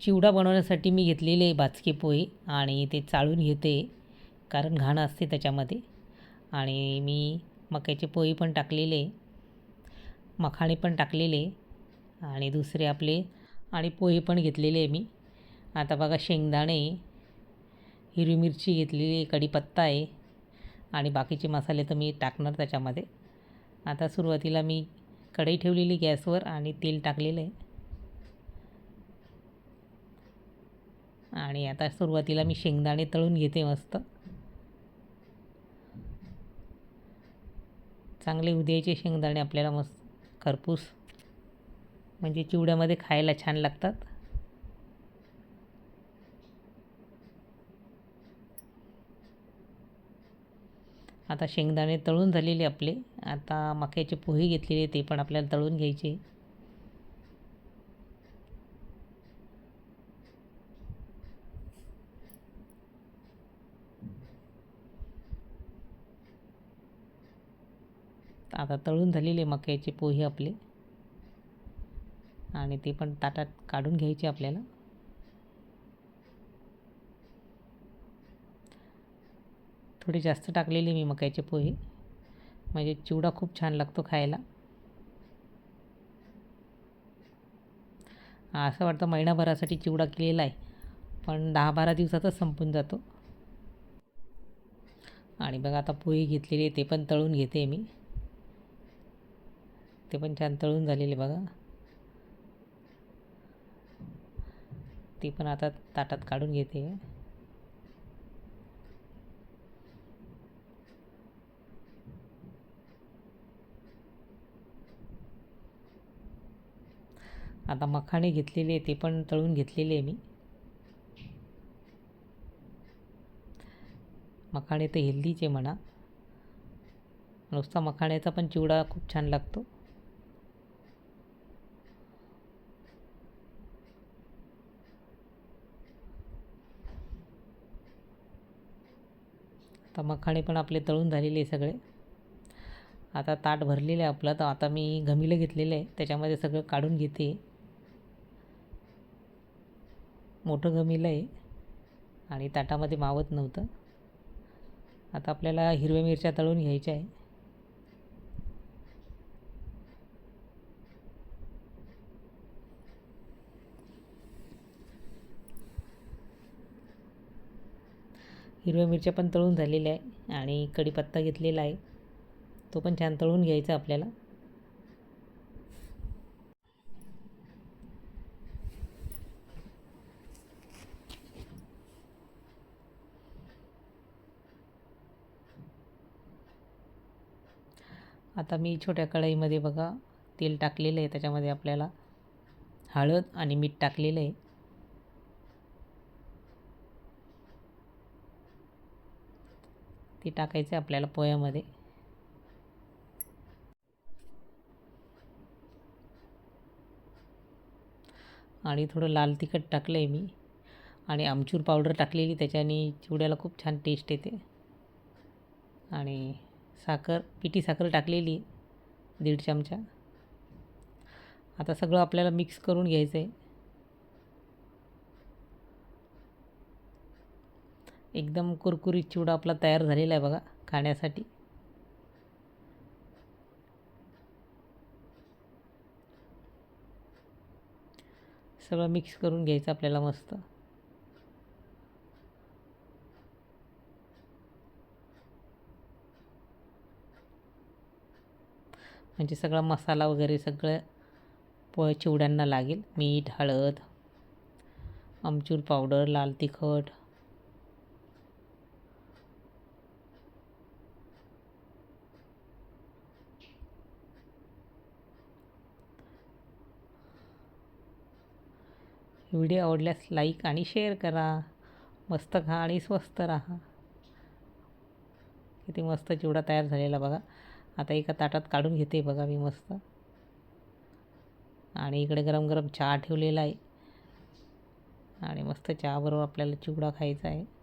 चिवडा बनवण्यासाठी मी घेतलेले बाचके पोहे आणि ते चाळून घेते कारण घाण असते त्याच्यामध्ये. आणि मी मक्याचे पोहे पण टाकलेले मखाणे पण टाकलेले आणि दुसरे आपले आणि पोहे पण घेतलेले आहे मी. आता बघा शेंगदाणे हिरवी मिरची घेतलेली कढीपत्ता आहे आणि बाकीचे मसाले तर मी टाकणार त्याच्यामध्ये. आता सुरुवातीला मी कढई ठेवलेली गॅसवर आणि तेल टाकलेलं आहे. आणि आता सुरुवातीला मी शेंगदाणे तळून घेते मस्त. चांगले उद्याचे शेंगदाणे आपल्याला मस्त. खरपूस. म्हणजे चिवड्यामध्ये खायला छान लागतात. आता शेंगदाणे तळून झालेले आपले. आता मक्याचे पोहे घेतलेले ते पण आपल्याला तळून घ्यायचे. आता तळून झालेले मक्याचे पोहे आपले. आणि ते पण ताटात काढून घ्यायचे आपल्याला. थोडे जास्त टाकलेले मी मक्याचे पोहे. म्हणजे चिवडा खूप छान लागतो खायला. असं वाटतं महिनाभरासाठी चिवडा केलेला आहे. पण दहा बारा दिवसातच संपून जातो. आणि बघा आता पोहे घेतलेले ते पण तळून घेते मी. ते पण छान तळून झालेले बघा. ते पण आता ताटात काढून घेते. आता मखाणे घेतलेले ते पण तळून घेतलेले आहे मी. मखाणे तर हेल्दीचे म्हणा. नुसता मखाण्याचा पण चिवडा खूप छान लागतो. आता मखाणे पण आपले तळून झालेले सगळे. आता ताट भरलेलं आहे आपलं. तर आता मी घमिलं घेतलेलं आहे. त्याच्यामध्ये सगळं काढून घेते. मोठं गमिलं आहे. आणि ताटामध्ये मावत नव्हतं. आता आपल्याला हिरव्या मिरच्या तळून घ्यायच्या आहे. हिरव्या मिरच्या पण तळून झालेल्या आहे आणि कढीपत्ता घेतलेला आहे. तो पण छान तळून घ्यायचा आपल्याला. आता मी छोट्या कढईमध्ये बघा तेल टाकलेलं आहे त्याच्यामध्ये आपल्याला हळद आणि मीठ टाकलेलं आहे. ते टाकायचं आहे आपल्याला पोह्यामध्ये. आणि थोडं लाल तिखट टाकलं आहे मी. आणि आमचूर पावडर टाकलेली त्याच्याने चिवड्याला खूप छान टेस्ट येते. आणि साखर पिठी साखर टाकलेली दीड चमचा. आता सगळं आपल्याला मिक्स करून घ्यायचं आहे एकदम कुरकुरीत चिवडा आपला तयार झालेला आहे बघा खाण्यासाठी. सगळं मिक्स करून घ्यायचं आपल्याला मस्त. म्हणजे सगळा मसाला वगैरे सगळं प चिवड्यांना लागेल. मीठ हळद आमचूर पावडर लाल तिखट व्हिडिओ आवडल्यास लाईक आणि शेअर करा. मस्त खा आणि स्वस्त राहा. किती मस्त चिवडा तयार झालेला बघा. आता एका ताटात काढून घेते बघा मी मस्त. आणि इकडे गरम गरम चहा ठेवलेला आहे. आणि मस्त चहाबरोबर आपल्याला चिवडा खायचा आहे.